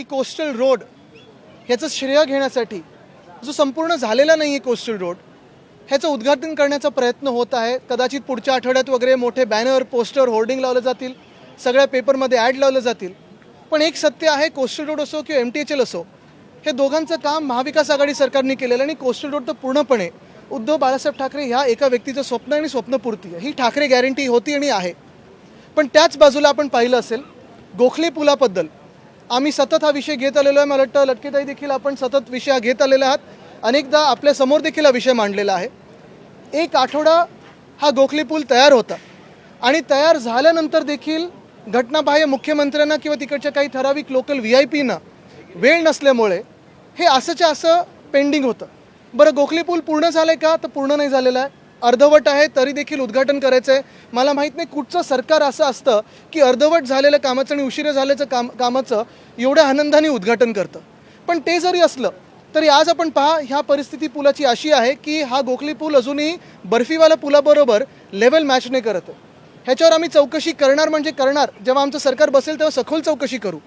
की coastal road ह्याचं श्रेय घेण्यासाठी जो संपूर्ण झालेला नाही आहे कोस्टल रोड ह्याचं उद्घाटन करण्याचा प्रयत्न होत आहे. कदाचित पुढच्या आठवड्यात वगैरे मोठे बॅनर पोस्टर होर्डिंग लावले जातील सगळ्या पेपरमध्ये ॲड लावले जातील. पण एक सत्य आहे कोस्टल रोड असो किंवा एम टी एच एल असो हे दोघांचं काम महाविकास आघाडी सरकारने केलेलं आणि कोस्टल रोड तर पूर्णपणे उद्धव बाळासाहेब ठाकरे ह्या एका व्यक्तीचं स्वप्न आणि स्वप्नपूर्ती आहे. ही ठाकरे गॅरंटी होती आणि आहे. पण त्याच बाजूला आपण पाहिलं असेल गोखले पुलाबद्दल आम्ही सतत हा विषय घेत आलेलो आहे. मला वाटतं लटकेताई देखील आपण सतत विषय हा घेत आलेला आहात. अनेकदा आपल्यासमोर देखील हा विषय मांडलेला आहे. एक आठवडा हा गोखले पूल तयार होता. आणि तयार झाल्यानंतर देखील घटनाबाह्य मुख्यमंत्र्यांना किंवा तिकडच्या काही ठराविक लोकल व्ही आय पीना वेळ नसल्यामुळे हे असंच्या असं पेंडिंग होतं. बरं गोखले पूल पूर्ण झालं आहे का? तर पूर्ण नाही झालेलं आहे. अर्धवट आहे तरी देखील उद्घाटन करायचं आहे मला माहीत नाही कुठचं सरकार असं असतं की अर्धवट झालेलं कामाचं आणि उशिरा झाल्याचं काम कामाचं एवढ्या आनंदाने उद्घाटन करतं. पण ते जरी असलं तरी आज आपण पहा ह्या परिस्थिती पुलाची अशी आहे की हा गोखली पूल अजूनही बर्फीवाला पुलाबरोबर लेवल मॅच नाही करत आहे. ह्याच्यावर आम्ही चौकशी करणार म्हणजे करणार. जेव्हा आमचं सरकार बसेल तेव्हा सखोल चौकशी करू.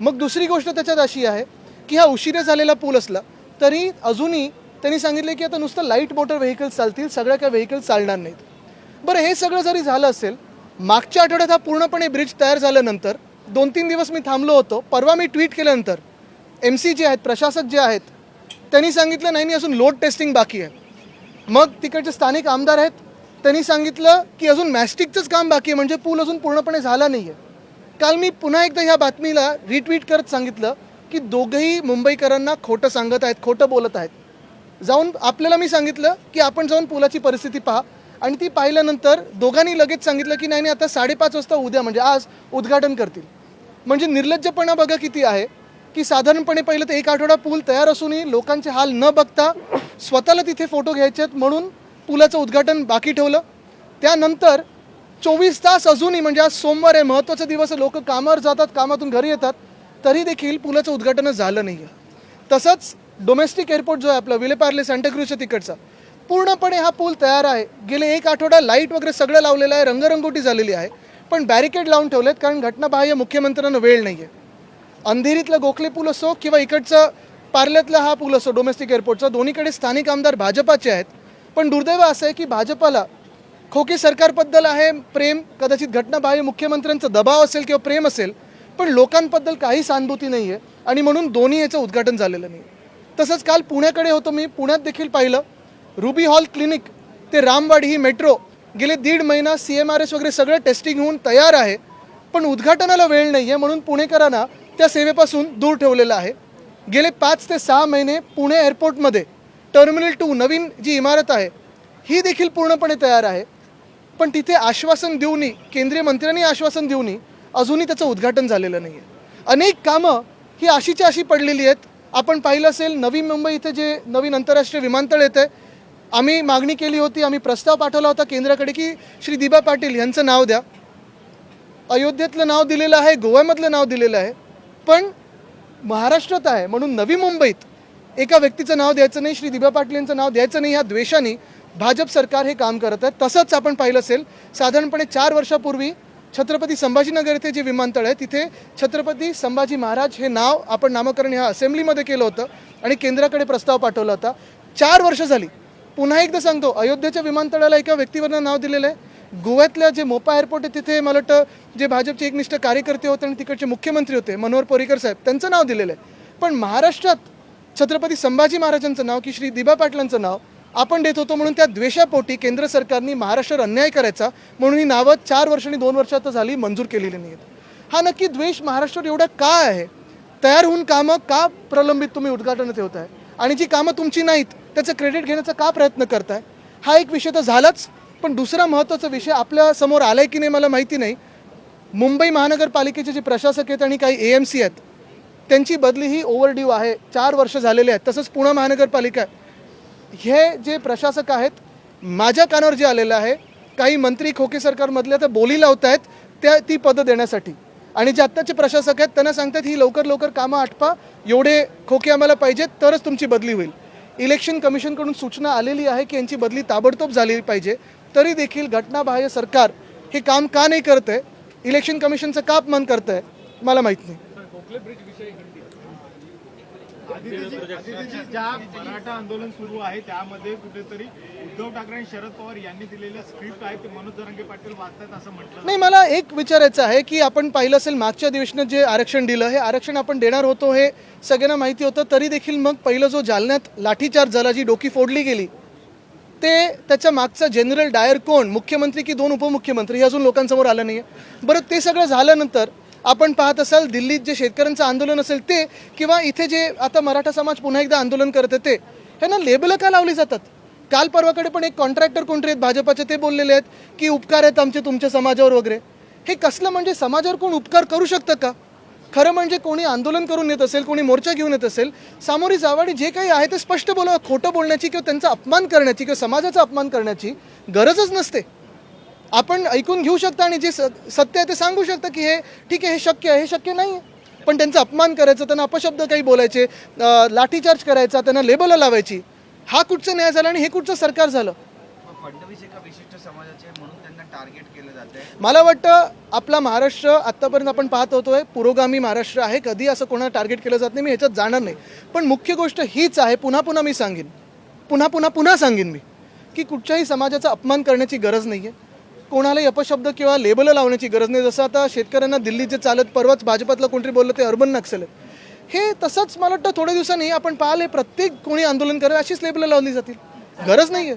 मग दुसरी गोष्ट त्याच्यात अशी आहे की हा उशिरा झालेला पूल असला तरी अजूनही त्यांनी सांगितले की आता नुसतं लाइट मोटर व्हेकल्स चालतील सगळ्या काय व्हेकल्स चालणार नाहीत. बरं हे सगळं जरी झालं असेल मागच्या आठवड्यात हा पूर्णपणे ब्रिज तयार झाल्यानंतर दोन तीन दिवस मी थांबलो होतो परवा मी ट्विट केल्यानंतर एम सी जे आहेत प्रशासक जे आहेत त्यांनी सांगितलं नाही नाही अजून लोड टेस्टिंग बाकी आहे. मग तिकडचे स्थानिक आमदार आहेत त्यांनी सांगितलं की अजून मॅस्टिकचंच काम बाकी आहे म्हणजे पूल अजून पूर्णपणे झाला नाही आहे काल मी पुन्हा एकदा ह्या बातमीला रिट्विट करत सांगितलं की दोघंही मुंबईकरांना खोटं सांगत आहेत खोटं बोलत आहेत. जाऊन आपल्याला मी सांगितलं की आपण जाऊन पुलाची परिस्थिती पहा. आणि ती पाहिल्यानंतर दोघांनी लगेच सांगितलं की नाही नाही आता साडेपाच वाजता उद्या म्हणजे आज उद्घाटन करतील. म्हणजे निर्लज्जपणा बघा किती आहे की साधारणपणे पहिलं तर एक आठवडा पूल तयार असूनही लोकांचे हाल न बघता स्वतःला तिथे फोटो घ्यायचे आहेत म्हणून पुलाचं उद्घाटन बाकी ठेवलं. त्यानंतर चोवीस तास अजूनही म्हणजे आज सोमवार आहे महत्त्वाचा दिवस आहे लोक कामावर जातात कामातून घरी येतात तरी देखील पुलाचं उद्घाटनच झालं नाही आहे तसंच डोमेस्टिक एअरपोर्ट जो आहे आपलं विलेपार्ले सांताक्रूजच्या तिकडचा पूर्णपणे हा पूल तयार आहे. गेले एक आठवडा लाइट वगैरे सगळं लावलेलं आहे रंगरंगोटी झालेली आहे पण बॅरिकेड लावून ठेवलेत कारण घटनाबाह्य मुख्यमंत्र्यांना वेळ नाही आहे अंधेरीतलं गोखले पूल असो किंवा इकडचं पार्ल्यातला हा पूल असो डोमेस्टिक एअरपोर्टचा दोन्हीकडे स्थानिक आमदार भाजपाचे आहेत. पण दुर्दैव असं आहे की भाजपाला खोके सरकारबद्दल आहे प्रेम कदाचित घटनाबाह्य मुख्यमंत्र्यांचा दबाव असेल किंवा प्रेम असेल पण लोकांबद्दल काही सहानुभूती नाही आहे आणि म्हणून दोन्ही याचं उद्घाटन झालेलं नाही तसंच काल पुण्याकडे होतो मी. पुण्यात देखील पाहिलं. रुबी हॉल क्लिनिक ते रामवाडी ही मेट्रो गेले दीड महिना सी एम आर एस वगैरे सगळं टेस्टिंग होऊन तयार आहे. पण उद्घाटनाला वेळ नाही आहे म्हणून पुणेकरांना त्या सेवेपासून दूर ठेवलेलं आहे. गेले पाच ते सहा महिने पुणे एअरपोर्टमध्ये टर्मिनल टू नवीन जी इमारत आहे ही देखील पूर्णपणे तयार आहे. पण तिथे आश्वासन देऊनही केंद्रीय मंत्र्यांनी आश्वासन देऊनही अजूनही त्याचं उद्घाटन झालेलं नाही आहे अनेक कामं ही अशीच्या अशी पडलेली आहेत आपण पाहिलं असेल नवी मुंबई इथे जे नवीन आंतरराष्ट्रीय विमानतळ येतं आहे आम्ही मागणी केली होती आम्ही प्रस्ताव पाठवला होता केंद्राकडे की श्री दिबा पाटील यांचं नाव द्या. अयोध्येतलं नाव दिलेलं आहे गोव्यामधलं नाव दिलेलं आहे पण महाराष्ट्रात आहे म्हणून नवी मुंबईत एका व्यक्तीचं नाव द्यायचं नाही श्री दिबा पाटील यांचं नाव द्यायचं नाही ह्या द्वेषाने भाजप सरकार हे काम करत आहे. तसंच आपण पाहिलं असेल साधारणपणे चार वर्षापूर्वी छत्रपती संभाजीनगर येथे जे विमानतळ आहे तिथे छत्रपती संभाजी महाराज हे नाव आपण नामकरण ह्या असेंब्लीमध्ये केलं होतं आणि केंद्राकडे प्रस्ताव पाठवला होता. चार वर्ष झाली. पुन्हा एकदा सांगतो अयोध्येच्या विमानतळाला एका व्यक्तीवरनं नाव दिलेलं आहे. गोव्यातल्या जे मोपा एअरपोर्ट आहे तिथे मला वाटतं जे भाजपचे एकनिष्ठ कार्यकर्ते होते आणि तिकडचे मुख्यमंत्री होते मनोहर पर्रिकर साहेब त्यांचं नाव दिलेलं आहे. पण महाराष्ट्रात छत्रपती संभाजी महाराजांचं नाव की श्री दिबा पाटलांचं नाव आपण देत होतो म्हणून त्या द्वेषापोटी केंद्र सरकारने महाराष्ट्रावर अन्याय करायचा म्हणून ही नावं चार वर्ष आणि दोन वर्षात झाली मंजूर केलेली नाहीत हा नक्की द्वेष महाराष्ट्रावर एवढा का आहे? तयार होऊन कामं का प्रलंबित तुम्ही उद्घाटन ठेवताय? आणि जी कामं तुमची नाहीत त्याचं क्रेडिट घेण्याचा का प्रयत्न करताय? हा एक विषय तर झालाच पण दुसरा महत्त्वाचा विषय आपल्यासमोर आलाय की नाही मला माहिती नाही. मुंबई महानगरपालिकेचे जे प्रशासक आहेत आणि काही ए एम सी आहेत त्यांची बदली ही ओव्हरड्यू आहे. चार वर्ष झालेले आहेत. तसंच पुणे महानगरपालिका आहे. हे जे प्रशासक आहेत माझ्या कानावर जे आलेलं आहे काही मंत्री खोके सरकारमधल्या त्या बोली लावत आहेत त्या ती पदं देण्यासाठी. आणि जे आत्ताचे प्रशासक आहेत त्यांना सांगतात ही लवकर लवकर कामं आटपा एवढे खोके आम्हाला पाहिजेत तरच तुमची बदली होईल. इलेक्शन कमिशनकडून सूचना आलेली आहे की यांची बदली ताबडतोब झाली पाहिजे तरी देखील घटनाबाह्य सरकार हे काम का नाही करत आहे इलेक्शन कमिशनचं का अपमान करत आहे मला माहीत नाही. ज्या मराठा आंदोलन सुरू आहे त्यामध्ये कुठेतरी उद्धव ठाकरे आणि शरद पवार यांनी दिलेलं स्क्रिप्ट आहे ते मनोज जरांगे पाटील वाचतात असं म्हटलं नाही मला एक विचारायचं आहे की आपण पाहिलं असेल मागच्या अधिवेशनात जे आरक्षण दिलं हे आरक्षण आपण देणार होतो हे सगळ्यांना माहिती होतं तरी देखील मग पहिलं जो जालन्यात लाठीचार्ज झाला जी डोकी फोडली गेली ते त्याच्या मागचा जनरल डायर कोण? मुख्यमंत्री की दोन उपमुख्यमंत्री? हे अजून लोकांसमोर आलं नाही आहे बरं ते सगळं झाल्यानंतर आपण पाहत असाल दिल्लीत जे शेतकऱ्यांचं आंदोलन असेल ते किंवा इथे जे आता मराठा समाज पुन्हा एकदा आंदोलन करत आहे ते ह्यांना लेबलं का लावली जातात? काल परवाकडे पण एक कॉन्ट्रॅक्टर कोणतरी आहेत भाजपाचे ते बोललेले आहेत की उपकार आहेत आमचे तुमच्या समाजावर वगैरे. हे कसलं म्हणजे समाजावर कोण उपकार करू शकतं का? खरं म्हणजे कोणी आंदोलन करून येत असेल कोणी मोर्चा घेऊन येत असेल सामोरी जावाडी जे काही आहे ते स्पष्ट बोलावं खोटं बोलण्याची किंवा त्यांचा अपमान करण्याची किंवा समाजाचा अपमान करण्याची गरजच नसते. आपण ऐकून घेऊ शकता आणि जे सत्य आहे ते सांगू शकता की हे ठीक आहे हे शक्य आहे हे शक्य नाही आहे. पण त्यांचा अपमान करायचा त्यांना अपशब्द काही बोलायचे लाठीचार्ज करायचा त्यांना लेबल लावायची हा कुठचा न्याय झाला आणि हे कुठचं सरकार झालं? फडणवीस एका विशिष्ट समाजाचे म्हणून त्यांना टार्गेट केलं जात आहे मला वाटतं आपला महाराष्ट्र आत्तापर्यंत आपण पाहत होतोय पुरोगामी महाराष्ट्र आहे कधी असं कोणाला टार्गेट केलं जात नाही मी ह्याच्यात जाणार नाही. पण मुख्य गोष्ट हीच आहे पुन्हा पुन्हा मी सांगेन. पुन्हा पुन्हा पुन्हा सांगेन मी की कुठच्याही समाजाचा अपमान करण्याची गरज नाही आहे कोणालाही अपशब्द किंवा लेबल लावण्याची गरज नाही. जसं आता शेतकऱ्यांना दिल्लीत जे चालत परवाच भाजपातलं कोणतरी बोललं ते अर्बन नक्सल हे तसंच मला वाटतं थोड्या दिवसांनी आपण पाहिलं हे प्रत्येक कोणी आंदोलन करेल अशीच लेबल लावली जातील. गरज नाही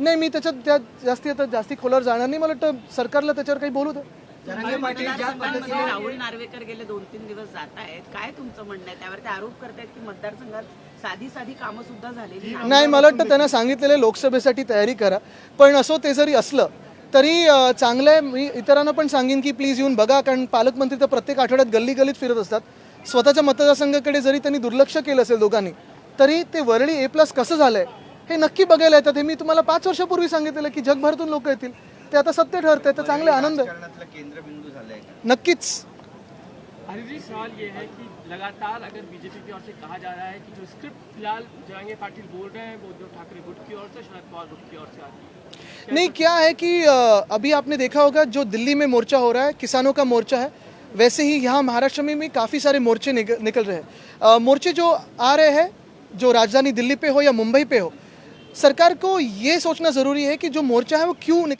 नाही मी त्याच्यात त्या जास्ती आता जास्ती खोलावर जाणार नाही. मला वाटतं सरकारला त्याच्यावर काही बोलू दे मतदारसंघांमध्ये राहुल नार्वेकर गेले दोन तीन दिवस जात आहेत. काय तुमचं म्हणणं आहे? त्यावर ते आरोप करतायत की मतदारसंघात साधी साधी कामं सुद्धा झालेली. नाही मला वाटतं त्यांना सांगितलेलं लोकसभेसाठी तयारी करा. पण असो ते जरी असलं तरी चांगलं आहे मी इतरांना पण सांगेन की प्लीज येऊन बघा कारण पालकमंत्री तर प्रत्येक आठवड्यात गल्ली गल्लीत फिरत असतात. स्वतःच्या मतदारसंघाकडे जरी त्यांनी दुर्लक्ष केलं असेल दोघांनी तरी ते वरळी ए प्लस कसं झालंय हे नक्की बघायला येतात. हे मी तुम्हाला पाच वर्षापूर्वी सांगितलेलं की जगभरातून लोक येतील. ते आता सत्य ठरते तर चांगले आनंद आहे. केंद्रबिंदू झालंय नक्कीच. सवाल ये है कि लगातार अगर बीजेपी की ओर से कहा जा रहा है कि जो स्क्रिप्ट फ़िलहाल पाटिल बोल रहे हैं वो उद्धव ठाकरे गुट की ओर से शरद पवार गुट की ओर से आती है? नहीं क्या है कि अभी आपने देखा होगा जो दिल्ली में मोर्चा हो रहा है किसानों का मोर्चा है वैसे ही यहाँ महाराष्ट्र में भी काफ़ी सारे मोर्चे निकल निकल रहे हैं। मोर्चे जो आ रहे हैं जो राजधानी दिल्ली पे हो या मुंबई पे हो सरकार को ये सोचना ज़रूरी है कि जो मोर्चा है वो क्यों निकल